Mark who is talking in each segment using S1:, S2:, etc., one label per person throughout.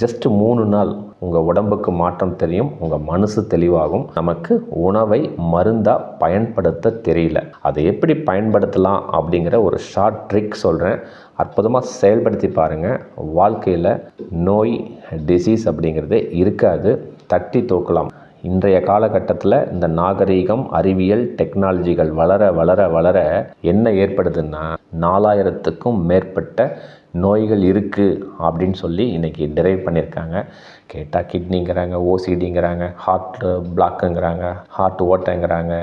S1: Just மூணு நாள் உங்கள் உடம்புக்கு மாற்றம் தெரியும் உங்கள் மனசு தெளிவாகும். நமக்கு உணவை மருந்தாக பயன்படுத்த தெரியல. அதை எப்படி பயன்படுத்தலாம் அப்படிங்கிற ஒரு ஷார்ட் ட்ரிக் சொல்கிறேன் அற்புதமாக செயல்படுத்தி பாருங்கள் வாழ்க்கையில் நோய் டிசீஸ் அப்படிங்கிறதே இருக்காது. தட்டி தூக்கலாம். இன்றைய காலகட்டத்தில் இந்த நாகரீகம் அறிவியல் டெக்னாலஜிகள் வளர வளர வளர என்ன ஏற்படுதுன்னா நாலாயிரத்துக்கும் மேற்பட்ட நோய்கள் இருக்குது அப்படின்னு சொல்லி இன்றைக்கி டிரைவ் பண்ணியிருக்காங்க கேட்டால் கிட்னிங்கிறாங்க ஓசிடிங்கிறாங்க ஹார்ட் பிளாக்குங்கிறாங்க ஹார்ட் ஓட்டைங்கிறாங்க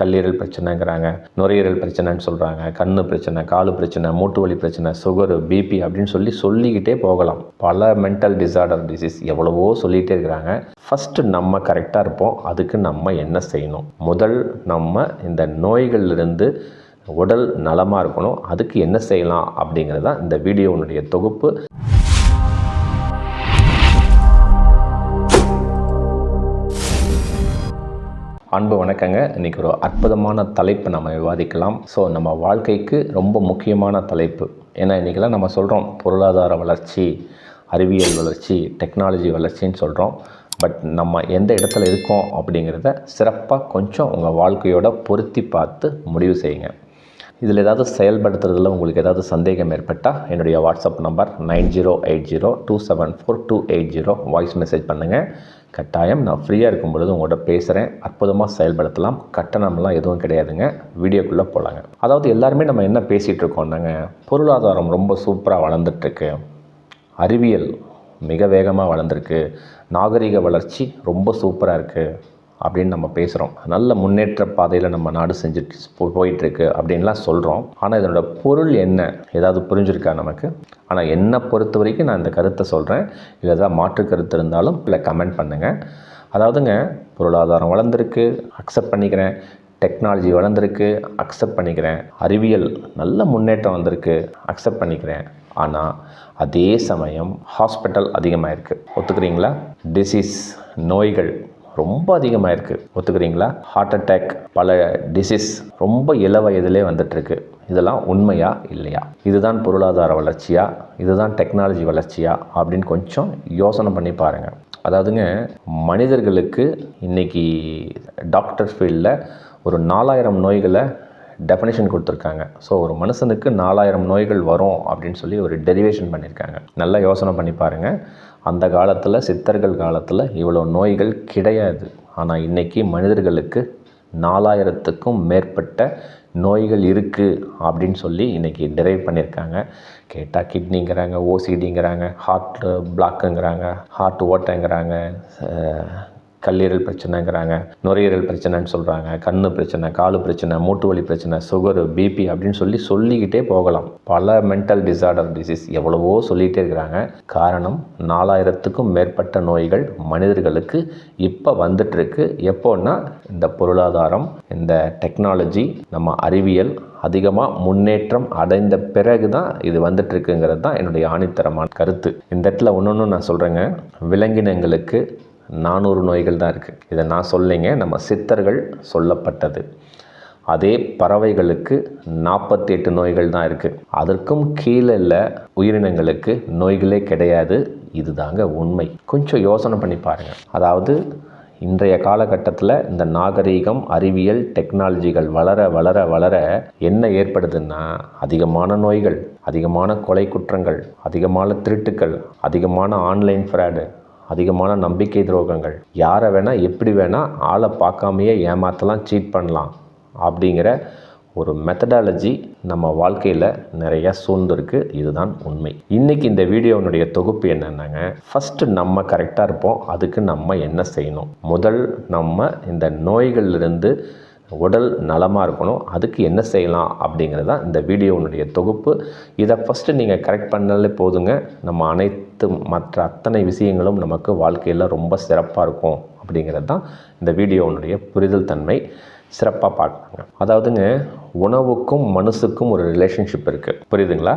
S1: கல்லீரல் பிரச்சனைங்கிறாங்க நுரையீரல் பிரச்சனைன்னு சொல்கிறாங்க கண்ணு பிரச்சனை காலு பிரச்சனை மூட்டு வலி பிரச்சனை சுகரு பிபி அப்படின்னு சொல்லி சொல்லிக்கிட்டே போகலாம். பல மென்டல் டிசார்டர் டிசீஸ் எவ்வளவோ சொல்லிகிட்டே இருக்கிறாங்க. ஃபஸ்ட்டு நம்ம கரெக்டாக இருப்போம். அதுக்கு நம்ம என்ன செய்யணும்? முதல் நம்ம இந்த நோய்கள்லேருந்து உடல் நலமாக இருக்கணும். அதுக்கு என்ன செய்யலாம் அப்படிங்கிறது தான் இந்த வீடியோனுடைய தொகுப்பு. அன்பு வணக்கங்க. இன்றைக்கி ஒரு அற்புதமான தலைப்பு நம்ம விவாதிக்கலாம். ஸோ நம்ம வாழ்க்கைக்கு ரொம்ப முக்கியமான தலைப்பு. ஏன்னா இன்றைக்கெல்லாம் நம்ம சொல்கிறோம் பொருளாதார வளர்ச்சி அறிவியல் வளர்ச்சி டெக்னாலஜி வளர்ச்சின்னு சொல்கிறோம் பட் நம்ம எந்த இடத்துல இருக்கோம் அப்படிங்கிறத சிறப்பாக கொஞ்சம் உங்கள் வாழ்க்கையோட பொருத்தி பார்த்து முடிவு செய்யுங்க. இதில் ஏதாவது செயல்படுத்துறதுல உங்களுக்கு ஏதாவது சந்தேகம் ஏற்பட்டால் என்னுடைய WhatsApp number nine zero eight zero two seven four two eight zero voice message பண்ணுங்கள் கட்டாயம் நான் ஃப்ரீயாக இருக்கும் பொழுது உங்கள்கிட்ட பேசுகிறேன் அற்புதமாக செயல்படுத்தலாம். கட்டணம்லாம் எதுவும் கிடையாதுங்க. வீடியோக்குள்ளே போகலாங்க அதாவது எல்லாருமே நம்ம என்ன பேசிகிட்டு இருக்கோம்னாங்க பொருளாதாரம் ரொம்ப சூப்பராக வளர்ந்துட்டுருக்கு. அறிவியல் மிக வேகமாக வளர்ந்துருக்கு. நாகரிக வளர்ச்சி ரொம்ப சூப்பராக இருக்குது அப்படின்னு நம்ம பேசுகிறோம் நல்ல முன்னேற்ற பாதையில் நம்ம நாடு செஞ்சுட்டு போயிட்டுருக்கு அப்படின்லாம் சொல்கிறோம் ஆனால் இதனோட பொருள் என்ன? ஏதாவது புரிஞ்சிருக்கா நமக்கு? ஆனால் என்னை பொறுத்த வரைக்கும் நான் இந்த கருத்தை சொல்கிறேன் இல்லை ஏதாவது மாற்று கருத்து இருந்தாலும் இல்லை கமெண்ட் பண்ணுங்கள் அதாவதுங்க பொருளாதாரம் வளர்ந்துருக்கு அக்செப்ட் பண்ணிக்கிறேன். டெக்னாலஜி வளர்ந்துருக்கு அக்செப்ட் பண்ணிக்கிறேன். அறிவியல் நல்ல முன்னேற்றம் வந்திருக்கு அக்செப்ட் பண்ணிக்கிறேன். ஆனால் அதே சமயம் ஹாஸ்பிட்டல் அதிகமாக இருக்குது ஒத்துக்கிறீங்களா? டிசீஸ் நோய்கள் ரொம்ப அதிகமாக இருக்குது ஒத்துக்கிறீங்களா? ஹார்ட் அட்டாக் பல டிசீஸ் ரொம்ப இள வயதிலே வந்துட்டுருக்கு. இதெல்லாம் உண்மையா இல்லையா? இதுதான் பொருளாதார வளர்ச்சியா? இதுதான் டெக்னாலஜி வளர்ச்சியா? அப்படின்னு கொஞ்சம் யோசனை பண்ணி பாருங்கள் அதாவதுங்க மனிதர்களுக்கு இன்றைக்கி டாக்டர் ஃபீல்டில் ஒரு நாலாயிரம் நோய்களை டெஃபனேஷன் கொடுத்துருக்காங்க. ஸோ ஒரு மனுஷனுக்கு நாலாயிரம் நோய்கள் வரும் அப்படின்னு சொல்லி ஒரு டெரிவேஷன் பண்ணியிருக்காங்க. நல்லா யோசனை பண்ணி பாருங்கள் அந்த காலத்தில் சித்தர்கள் காலத்தில் இவ்வளோ நோய்கள் கிடையாது. ஆனால் இன்றைக்கி மனிதர்களுக்கு நாலாயிரத்துக்கும் மேற்பட்ட நோய்கள் இருக்குது அப்படின்னு சொல்லி இன்றைக்கி டிரைவ் பண்ணியிருக்காங்க கேட்டால் கிட்னிங்கிறாங்க ஓசிடிங்கிறாங்க ஹார்ட் பிளாக்குங்கிறாங்க ஹார்ட் ஓட்டைங்கிறாங்க கல்லீரல் பிரச்சனைங்கிறாங்க நுரையீரல் பிரச்சனைன்னு சொல்கிறாங்க கண் பிரச்சனை காலு பிரச்சனை மூட்டு வலி பிரச்சனை சுகரு பிபி அப்படின்னு சொல்லி சொல்லிக்கிட்டே போகலாம். பல மென்டல் டிசார்டர் டிசீஸ் எவ்வளவோ சொல்லிகிட்டே இருக்கிறாங்க. காரணம் நாலாயிரத்துக்கும் மேற்பட்ட நோய்கள் மனிதர்களுக்கு இப்போ வந்துட்டுருக்கு. எப்போன்னா இந்த பொருளாதாரம் இந்த டெக்னாலஜி நம்ம அறிவியல் அதிகமாக முன்னேற்றம் அடைந்த பிறகு தான் இது வந்துட்டுருக்குங்கிறது தான் என்னுடைய ஆணித்தரமான கருத்து. இந்த இடத்துல ஒன்று ஒன்று நான் சொல்கிறேங்க விலங்கினங்களுக்கு நானூறு நோய்கள் தான் இருக்குது இதை நான் சொல்லிங்க நம்ம சித்தர்கள் சொல்லப்பட்டது. அதே பறவைகளுக்கு நாற்பத்தி எட்டு நோய்கள் தான் இருக்குது அதற்கும் கீழே இல்லை உயிரினங்களுக்கு நோய்களே கிடையாது. இதுதாங்க உண்மை. கொஞ்சம் யோசனை பண்ணி பாருங்கள் அதாவது இன்றைய காலகட்டத்தில் இந்த நாகரீகம் அறிவியல் டெக்னாலஜிகள் வளர வளர வளர என்ன ஏற்படுதுன்னா அதிகமான நோய்கள் அதிகமான கொலை குற்றங்கள் அதிகமான திருட்டுக்கள் அதிகமான ஆன்லைன் ஃப்ராடு அதிகமான நம்பிக்கை துரோகங்கள். யாரை வேணால் எப்படி வேணால் ஆளை பார்க்காமையே ஏமாற்றலாம் சீட் பண்ணலாம் அப்படிங்கிற ஒரு மெத்தடாலஜி நம்ம வாழ்க்கையில் நிறைய சூழ்ந்திருக்கு. இதுதான் உண்மை. இன்றைக்கி இந்த வீடியோனுடைய தொகுப்பு என்னென்னாங்க? ஃபஸ்ட்டு நம்ம கரெக்டாக இருப்போம். அதுக்கு நம்ம என்ன செய்யணும்? முதல் நம்ம இந்த நோய்கள்லேருந்து உடல் நலமாக இருக்கணும். அதுக்கு என்ன செய்யலாம் அப்படிங்கிறது தான் இந்த வீடியோனுடைய தொகுப்பு. இதை ஃபஸ்ட்டு நீங்கள் கரெக்ட் பண்ணாலே போதுங்க. நம்ம அனைத்து மற்ற அத்தனை விஷயங்களும் நமக்கு வாழ்க்கையில் ரொம்ப சிறப்பாக இருக்கும் அப்படிங்கிறது தான் இந்த வீடியோனுடைய புரிதல் தன்மை. சிறப்பாக பார்க்குறாங்க அதாவதுங்க உணவுக்கும் மனசுக்கும் ஒரு ரிலேஷன்ஷிப் இருக்குது புரியுதுங்களா?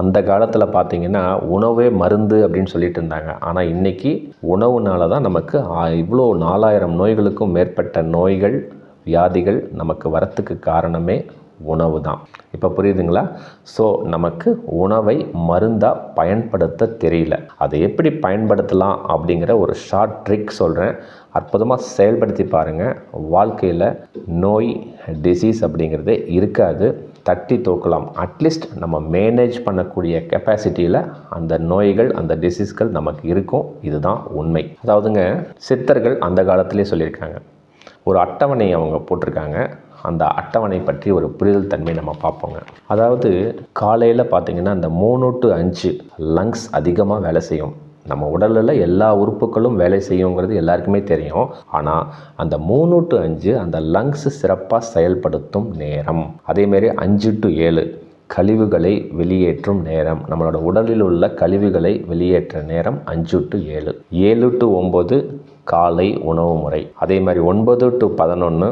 S1: அந்த காலத்தில் பார்த்திங்கன்னா உணவே மருந்து அப்படின்னு சொல்லிட்டு இருந்தாங்க. ஆனால் இன்றைக்கி உணவுனால தான் நமக்கு இவ்வளோ நாலாயிரம் நோய்களுக்கும் மேற்பட்ட நோய்கள் வியாதிகள் நமக்கு வரத்துக்கு காரணமே உணவு தான் இப்போ புரியுதுங்களா? ஸோ நமக்கு உணவை மருந்தாக பயன்படுத்த தெரியல. அதை எப்படி பயன்படுத்தலாம் அப்படிங்கிற ஒரு ஷார்ட் ட்ரிக் சொல்கிறேன் அற்புதமாக செயல்படுத்தி பாருங்கள் வாழ்க்கையில் நோய் டிசீஸ் அப்படிங்கிறதே இருக்காது. தட்டி தூக்கலாம். அட்லீஸ்ட் நம்ம மேனேஜ் பண்ணக்கூடிய கெப்பாசிட்டியில் அந்த நோய்கள் அந்த டிசீஸ்கள் நமக்கு இருக்கும். இதுதான் உண்மை. அதாவதுங்க சித்தர்கள் அந்த காலத்திலே சொல்லியிருக்காங்க. ஒரு அட்டவணை அவங்க போட்டிருக்காங்க. அந்த அட்டவணை பற்றி ஒரு புரிதல் தன்மை நம்ம பார்ப்போங்க. அதாவது காலையில் பார்த்திங்கன்னா அந்த மூணு டு அஞ்சு லங்ஸ் அதிகமாக வேலை செய்யும். நம்ம உடலில் எல்லா உறுப்புகளும் வேலை செய்யுங்கிறது எல்லாருக்குமே தெரியும். ஆனால் அந்த மூணு டு அஞ்சு அந்த லங்ஸ் சிறப்பாக செயல்படுத்தும் நேரம். அதேமாரி அஞ்சு டு ஏழு கழிவுகளை வெளியேற்றும் நேரம். நம்மளோட உடலில் உள்ள கழிவுகளை வெளியேற்ற நேரம் அஞ்சு டு ஏழு. ஏழு டு ஒம்பது காலை உணவு முறை. அதே மாதிரி ஒன்பது டு பதினொன்று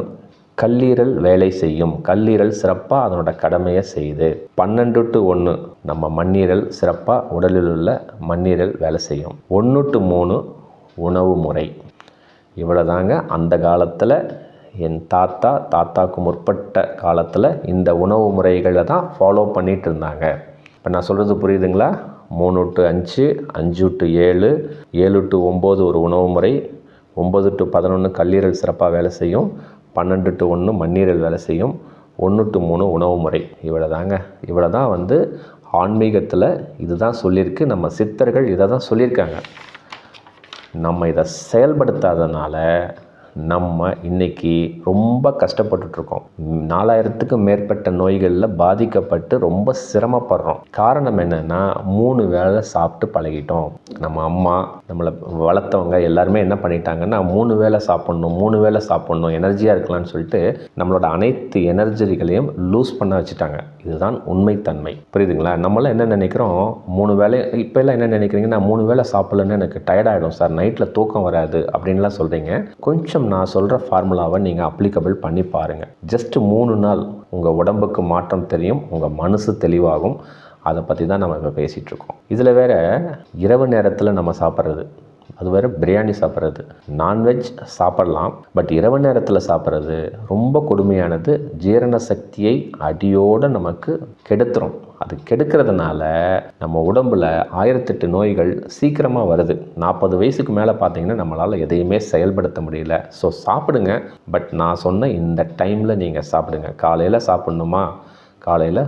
S1: கல்லீரல் வேலை செய்யும். கல்லீரல் சிறப்பாக அதனோட கடமையை செய்யுது பன்னெண்டு டு ஒன்று நம்ம மண்ணீரல் சிறப்பாக உடலில் உள்ள மண்ணீரல் வேலை செய்யும். ஒன்று டு மூணு உணவு முறை. இவ்வளோதாங்க அந்த காலத்தில் என் தாத்தா தாத்தாக்கு முற்பட்ட காலத்தில் இந்த உணவு முறைகளை தான் ஃபாலோ பண்ணிகிட்டு இருந்தாங்க. இப்போ நான் சொல்கிறது புரியுதுங்களா? மூணு டு அஞ்சு அஞ்சு டு ஏழு ஏழு டு ஒம்பது ஒரு உணவு முறை ஒம்பது டு பதினொன்று கல்லீரல் சிறப்பாக வேலை செய்யும் பன்னெண்டு டு ஒன்று மண்ணீரல் வேலை செய்யும் ஒன்று டு மூணு உணவு முறை. இவ்வளோ தாங்க இவ்வளோ தான் வந்து ஆன்மீகத்தில் இதுதான் சொல்லியிருக்கு. நம்ம சித்தர்கள் இதை தான் சொல்லியிருக்காங்க. நம்ம இதை செயல்படுத்தாதனால நம்ம இன்றைக்கி ரொம்ப கஷ்டப்பட்டுட்ருக்கோம். நாலாயிரத்துக்கு மேற்பட்ட நோய்களில் பாதிக்கப்பட்டு ரொம்ப சிரமப்படுறோம். காரணம் என்னென்னா மூணு வேளை சாப்பிட்டு பழகிட்டோம். நம்ம அம்மா நம்மளை வளர்த்தவங்க எல்லாருமே என்ன பண்ணிட்டாங்கன்னா மூணு வேளை சாப்பிட்ணும் மூணு வேளை சாப்பிட்ணும் எனர்ஜியாக இருக்கலாம்னு சொல்லிட்டு நம்மளோட அனைத்து எனர்ஜிகளையும் லூஸ் பண்ண வச்சுட்டாங்க. இதுதான் உண்மைத்தன்மை. புரியுதுங்களா? நம்மளாம் என்ன நினைக்கிறோம்? மூணு வேலை இப்போ எல்லாம் என்ன நினைக்கிறீங்க நான் மூணு வேளை சாப்பிட்லன்னு எனக்கு டயர்டாகிடும் சார் நைட்டில் தூக்கம் வராது அப்படின்லாம் சொல்கிறீங்க கொஞ்சம் நான் சொல்கிற ஃபார்முலாவை நீங்கள் அப்ளிகபிள் பண்ணி பாருங்கள் ஜஸ்ட் மூணு நாள் உங்கள் உடம்புக்கு மாற்றம் தெரியும் உங்கள் மனசு தெளிவாகும். அதை பற்றி தான் நம்ம இப்போ பேசிகிட்ருக்கோம் இதில் வேற இரவு நேரத்தில் நம்ம சாப்பிட்றது அது வேறு பிரியாணி சாப்பிட்றது நான்வெஜ் சாப்பிட்லாம். பட் இரவு நேரத்தில் சாப்பிட்றது ரொம்ப கொடுமையானது ஜீரண சக்தியை அடியோடு நமக்கு கெடுத்துரும். அது கெடுக்கிறதுனால நம்ம உடம்பில் ஆயிரத்தெட்டு நோய்கள் சீக்கிரமாக வருது. நாற்பது வயசுக்கு மேலே பார்த்தீங்கன்னா நம்மளால் எதையுமே செயல்படுத்த முடியல. ஸோ சாப்பிடுங்க. பட் நான் சொன்ன இந்த டைமில் நீங்கள் சாப்பிடுங்க. காலையில் சாப்பிட்ணுமா? காலையில்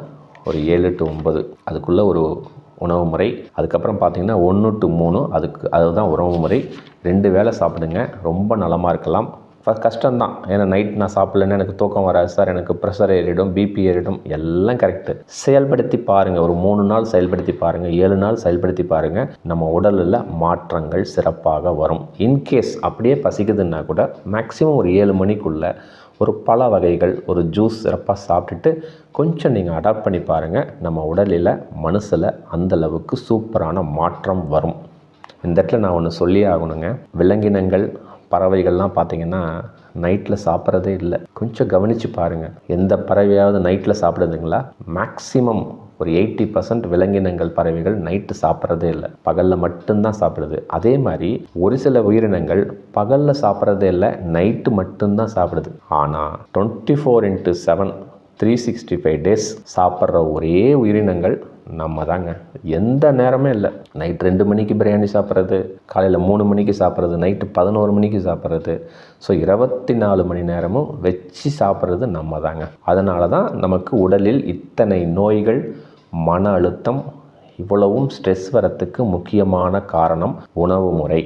S1: ஒரு ஏழு டு ஒம்பது அதுக்குள்ளே ஒரு உணவு முறை. அதுக்கப்புறம் பார்த்தீங்கன்னா ஒன்று டு மூணு. அதுக்கு அதுதான் உணவு முறை. ரெண்டு வேளை சாப்பிடுங்க. ரொம்ப நலமாக இருக்கலாம். ஃபஸ்ட் கஷ்டம்தான். ஏன்னா நைட் நான் சாப்பிட்லன்னா எனக்கு தூக்கம் வராது சார். எனக்கு ப்ரெஷர் ஏறிடும் பிபி ஏறிடும் எல்லாம் கரெக்டு செயல்படுத்தி பாருங்கள் ஒரு மூணு நாள் செயல்படுத்தி பாருங்கள் ஏழு நாள் செயல்படுத்தி பாருங்கள் நம்ம உடலில் மாற்றங்கள் சிறப்பாக வரும். இன்கேஸ் அப்படியே பசிக்குதுன்னா கூட மேக்ஸிமம் ஒரு ஏழு மணிக்குள்ளே ஒரு பல வகைகள் ஒரு ஜூஸ் சிறப்பாக சாப்பிட்டுட்டு கொஞ்சம் நீங்கள் அடாப்ட் பண்ணி பாருங்கள் நம்ம உடலில் மனசில் அந்தளவுக்கு சூப்பரான மாற்றம் வரும். இந்த இடத்துல நான் ஒன்று சொல்லியே ஆகணுங்க. விலங்கினங்கள் பறவைகள்லாம் பார்த்தீங்கன்னா நைட்டில் சாப்பிட்றதே இல்லை. கொஞ்சம் கவனித்து பாருங்கள் எந்த பறவையாவது நைட்டில் சாப்பிடுதுங்களா? மேக்ஸிமம் ஒரு எயிட்டி பர்சன்ட் விலங்கினங்கள் பறவைகள் நைட்டு சாப்பிட்றதே இல்லை. பகலில் மட்டும்தான் சாப்பிடுது. அதே மாதிரி ஒரு சில உயிரினங்கள் பகலில் சாப்பிட்றதே இல்லை நைட்டு மட்டும்தான் சாப்பிடுது. ஆனால் twenty four into seven three sixty five days சாப்பிட்ற ஒரே உயிரினங்கள் நம்ம தாங்க எந்த நேரமே இல்லை. நைட் ரெண்டு மணிக்கு பிரியாணி சாப்பிட்றது காலையில் மூணு மணிக்கு சாப்பிட்றது நைட்டு பதினோரு மணிக்கு சாப்பிட்றது. ஸோ இருபத்தி நாலு மணி நேரமும் வச்சு சாப்பிட்றது நம்ம தாங்க அதனால தான் நமக்கு உடலில் இத்தனை நோய்கள் மன அழுத்தம் இவ்வளவும் ஸ்ட்ரெஸ் வரத்துக்கு முக்கியமான காரணம் உணவு முறை.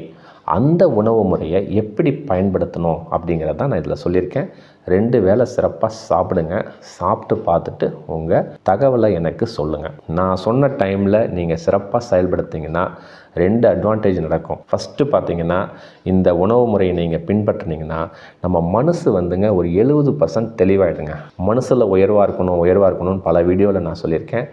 S1: அந்த உணவு முறையை எப்படி பயன்படுத்தணும் அப்படிங்கிறத நான் இதில் சொல்லியிருக்கேன். ரெண்டு வேளை சிறப்பாக சாப்பிடுங்க. சாப்பிட்டு பார்த்துட்டு உங்கள் தகவலை எனக்கு சொல்லுங்கள் நான் சொன்ன டைமில் நீங்கள் சிறப்பாக செயல்படுத்திங்கன்னா ரெண்டு அட்வான்டேஜ் நடக்கும். ஃபஸ்ட்டு பார்த்தீங்கன்னா இந்த உணவு முறையை நீங்கள் பின்பற்றினீங்கன்னா நம்ம மனசு வந்துங்க ஒரு எழுபது பர்சன்ட் தெளிவாயிடுங்க. மனசில் உயர்வாக இருக்கணும் உயர்வாக இருக்கணும்னு பல வீடியோவில் நான் சொல்லியிருக்கேன்.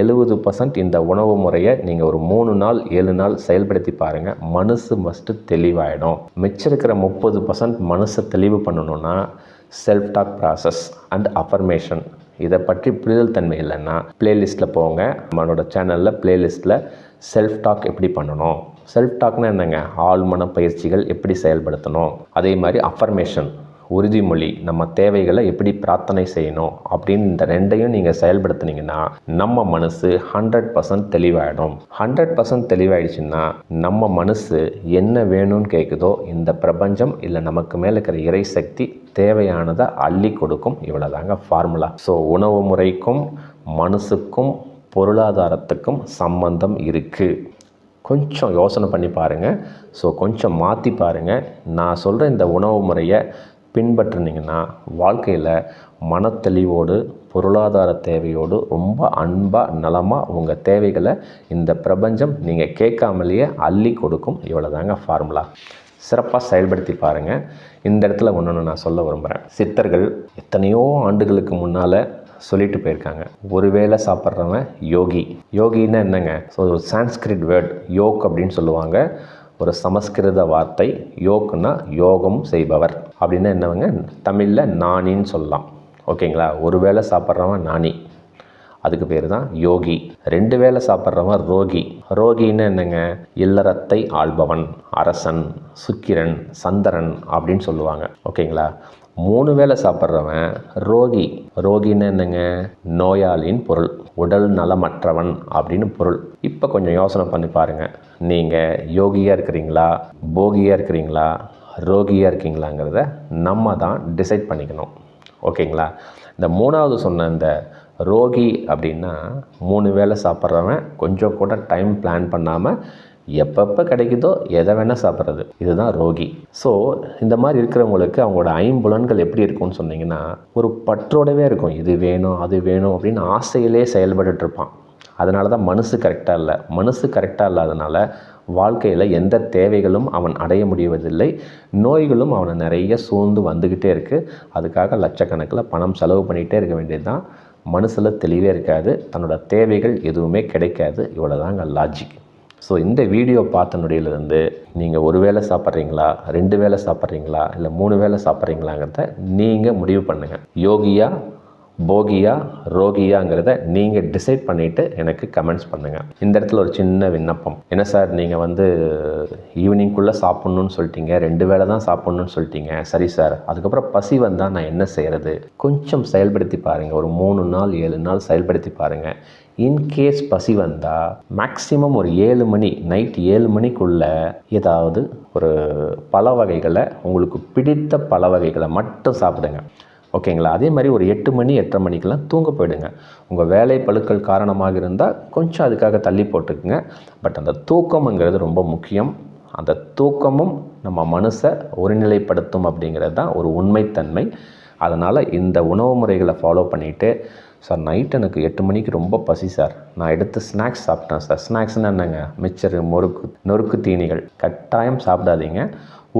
S1: எழுபது பர்சன்ட் இந்த உணவு முறையை நீங்கள் ஒரு மூணு நாள் ஏழு நாள் செயல்படுத்தி பாருங்கள் மனசு மஸ்ட்டு தெளிவாயிடும். மிச்சம் இருக்கிற முப்பது பர்சன்ட் மனசை தெளிவு பண்ணணுன்னா self talk process and affirmation இதை பற்றி புரிதல் தன்மை இல்லைன்னா பிளேலிஸ்ட்டில் போங்க. நம்மளோட சேனலில் பிளேலிஸ்ட்டில் செல்ஃப் டாக் எப்படி பண்ணணும்? செல்ஃப் டாக்னா என்னங்க? ஆழ்மன பயிற்சிகள் எப்படி செயல்படுத்தணும்? அதே மாதிரி அஃபர்மேஷன் உறுதிமொழி நம்ம தேவைகளை எப்படி பிரார்த்தனை செய்யணும் அப்படின்னு இந்த ரெண்டையும் நீங்கள் செயல்படுத்துனீங்கன்னா நம்ம மனசு ஹண்ட்ரட் பர்சன்ட் தெளிவாயிடும். ஹண்ட்ரட் பர்சன்ட் தெளிவாயிடுச்சுன்னா நம்ம மனசு என்ன வேணும்னு கேட்குதோ இந்த பிரபஞ்சம் இல்லை நமக்கு மேலே இருக்கிற இறை சக்தி தேவையானதை அள்ளி கொடுக்கும். இவ்வளோதாங்க ஃபார்முலா ஸோ உணவு முறைக்கும் மனசுக்கும் பொருளாதாரத்துக்கும் சம்பந்தம் இருக்குது கொஞ்சம் யோசனை பண்ணி பாருங்கள் ஸோ கொஞ்சம் மாற்றி பாருங்கள் நான் சொல்கிற இந்த உணவு முறையை பின்பற்றினீங்கன்னா வாழ்க்கையில் மனத்தெளிவோடு பொருளாதார தேவையோடு ரொம்ப அன்பாக நலமாக உங்கள் தேவைகளை இந்த பிரபஞ்சம் நீங்கள் கேட்காமலேயே அள்ளி கொடுக்கும் இவ்வளோதாங்க ஃபார்முலா சிறப்பாக செயல்படுத்தி பாருங்கள் இந்த இடத்துல ஒன்று நான் சொல்ல விரும்புகிறேன் சித்தர்கள் எத்தனையோ ஆண்டுகளுக்கு முன்னால் சொல்லிட்டு போயிருக்காங்க. ஒருவேளை சாப்பிட்றவன் யோகி. யோகின்னா என்னங்க? ஸோ சான்ஸ்கிரிட் வேர்ட் யோக் அப்படின்னு சொல்லுவாங்க. ஒரு சமஸ்கிருத வார்த்தை யோக்குன்னா யோகம் செய்பவர். அப்படின்னா என்னவங்க? தமிழில் நாணின்னு சொல்லலாம். ஓகேங்களா? ஒரு வேளை சாப்பிட்றவன் நாணி. அதுக்கு பேர் தான் யோகி. ரெண்டு வேளை சாப்பிட்றவன் ரோகி. ரோகின்னு என்னங்க? இல்லறத்தை ஆள்பவன் அரசன் சுக்கிரன் சந்திரன் அப்படின்னு சொல்லுவாங்க. ஓகேங்களா? மூணு வேளை சாப்பிட்றவன் ரோகி. ரோகின்னு என்னங்க? நோயாளின் பொருள் உடல் நலமற்றவன் அப்படின்னு பொருள். இப்போ கொஞ்சம் யோசனை பண்ணி பாருங்கள் நீங்கள் யோகியாக இருக்கிறீங்களா? போகியாக இருக்கிறீங்களா? ரோகியாக இருக்கீங்களாங்கிறத நம்ம தான் டிசைட் பண்ணிக்கணும். ஓகேங்களா? இந்த மூணாவது சொன்ன இந்த ரோகி அப்படின்னா மூணு வேளை சாப்பிட்றவன் கொஞ்சம் கூட டைம் பிளான் பண்ணாமல் எப்பப்போ கிடைக்குதோ எதை வேணால் சாப்பிட்றது. இதுதான் ரோகி. ஸோ இந்த மாதிரி இருக்கிறவங்களுக்கு அவங்களோட ஐம்புலன்கள் எப்படி இருக்கும்னு சொன்னிங்கன்னா ஒரு பற்றோடவே இருக்கும். இது வேணும் அது வேணும் அப்படின்னு ஆசையிலே செயல்பட்டுருப்பான் இருப்பான். அதனால தான் மனசு கரெக்டாக இல்லை. மனசு கரெக்டாக இல்லாதனால வாழ்க்கையில் எந்த தேவைகளும் அவன் அடைய முடிவதில்லை. நோய்களும் அவனை நிறைய சூழ்ந்து வந்துக்கிட்டே இருக்குது அதுக்காக லட்சக்கணக்கில் பணம் செலவு பண்ணிகிட்டே இருக்க வேண்டியது தான் மனசில் தெளிவே இருக்காது. தன்னோட தேவைகள் எதுவுமே கிடைக்காது. இவ்வளோதாங்க லாஜிக் ஸோ இந்த வீடியோ பார்த்த நொடியிலிருந்து நீங்கள் ஒரு வேளை சாப்பிட்றீங்களா? ரெண்டு வேளை சாப்பிட்றீங்களா? இல்லை மூணு வேளை சாப்பிட்றீங்களாங்கிறத நீங்கள் முடிவு பண்ணுங்கள் யோகியா போகியா ரோகியாங்கிறத நீங்கள் டிசைட் பண்ணிவிட்டு எனக்கு கமெண்ட்ஸ் பண்ணுங்கள் இந்த இடத்துல ஒரு சின்ன விண்ணப்பம். என்ன சார் நீங்கள் வந்து ஈவினிங்குள்ளே சாப்பிட்ணுன்னு சொல்லிட்டீங்க ரெண்டு வேளை தான் சாப்பிட்ணுன்னு சொல்லிட்டீங்க. சரி சார் அதுக்கப்புறம் பசி வந்தால் நான் என்ன செய்கிறது கொஞ்சம் செயல்படுத்தி பாருங்கள் ஒரு மூணு நாள் ஏழு நாள் செயல்படுத்தி பாருங்கள் இன்கேஸ் பசி வந்தால் மேக்ஸிமம் ஒரு ஏழு மணி நைட் ஏழு மணிக்குள்ளே ஏதாவது ஒரு பல வகைகளை உங்களுக்கு பிடித்த பல வகைகளை மட்டும் சாப்பிடுங்க. ஓகேங்களா? அதே மாதிரி ஒரு எட்டு மணி எட்டரை மணிக்கெலாம் தூங்க போயிடுங்க. உங்கள் வேலை பழுக்கள் காரணமாக இருந்தால் கொஞ்சம் அதுக்காக தள்ளி போட்டுக்குங்க. பட் அந்த தூக்கம்ங்கிறது ரொம்ப முக்கியம். அந்த தூக்கமும் நம்ம மனசை ஒருநிலைப்படுத்தும் அப்படிங்கிறது தான் ஒரு உண்மைத்தன்மை. அதனால் இந்த உணவு முறைகளை ஃபாலோ பண்ணிவிட்டு சார் நைட் எனக்கு எட்டு மணிக்கு ரொம்ப பசி சார். நான் எடுத்து ஸ்நாக்ஸ் சாப்பிட்டேன் சார். ஸ்நாக்ஸ்னு என்னங்க? மிச்சர் முறுக்கு நொறுக்கு தீனிகள். கட்டாயம் சாப்பிடாதீங்க.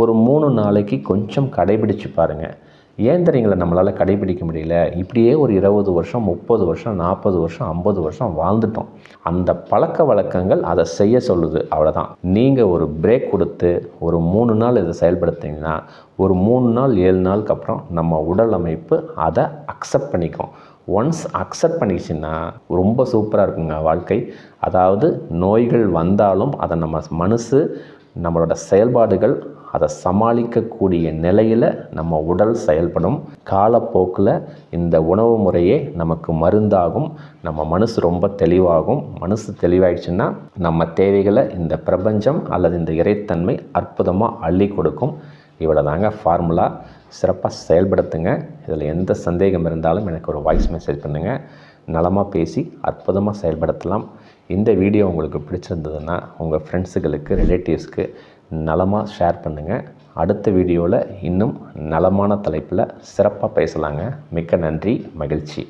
S1: ஒரு மூணு நாளைக்கு கொஞ்சம் கடைபிடிச்சு பாருங்கள் ஏன் தெரியுங்களா? நம்மளால் கடைபிடிக்க முடியல. இப்படியே ஒரு இருபது வருஷம் முப்பது வருஷம் நாற்பது வருஷம் ஐம்பது வருஷம் வாழ்ந்துட்டோம். அந்த பழக்க வழக்கங்கள் அதை செய்ய சொல்லுது. அவ்வளோதான் நீங்கள் ஒரு பிரேக் கொடுத்து ஒரு மூணு நாள் இதை செயல்படுத்திங்கன்னா ஒரு மூணு நாள் ஏழு நாளுக்கு அப்புறம் நம்ம உடல் அமைப்பு அதை அக்செப்ட் பண்ணிக்கும். ஒன்ஸ் அக்செப்ட் பண்ணிச்சுன்னா ரொம்ப சூப்பராக இருக்குங்க வாழ்க்கை. அதாவது நோய்கள் வந்தாலும் அதை நம்ம மனசு நம்மளோட செயல்பாடுகள் அதை சமாளிக்கக்கூடிய நிலையில் நம்ம உடல் செயல்படும். காலப்போக்கில் இந்த உணவு முறையே நமக்கு மருந்தாகும். நம்ம மனசு ரொம்ப தெளிவாகும். மனசு தெளிவாயிடுச்சுன்னா நம்ம தேவைகளை இந்த பிரபஞ்சம் அல்லது இந்த இறைத்தன்மை அற்புதமாக அள்ளி கொடுக்கும். இவ்வளோ தாங்க ஃபார்முலா. சிறப்பாக செயல்படுத்துங்க. இதில் எந்த சந்தேகம் இருந்தாலும் எனக்கு ஒரு வாய்ஸ் மெசேஜ் பண்ணுங்கள் நலமாக பேசி அற்புதமாக செயல்படுத்தலாம். இந்த வீடியோ உங்களுக்கு பிடிச்சிருந்ததுன்னா உங்கள் ஃப்ரெண்ட்ஸுகளுக்கு ரிலேட்டிவ்ஸ்க்கு நலமாக ஷேர் பண்ணுங்கள் அடுத்த வீடியோவில் இன்னும் நலமான தலைப்பில் சிறப்பாக பேசலாங்க. மிக்க நன்றி மகிழ்ச்சி.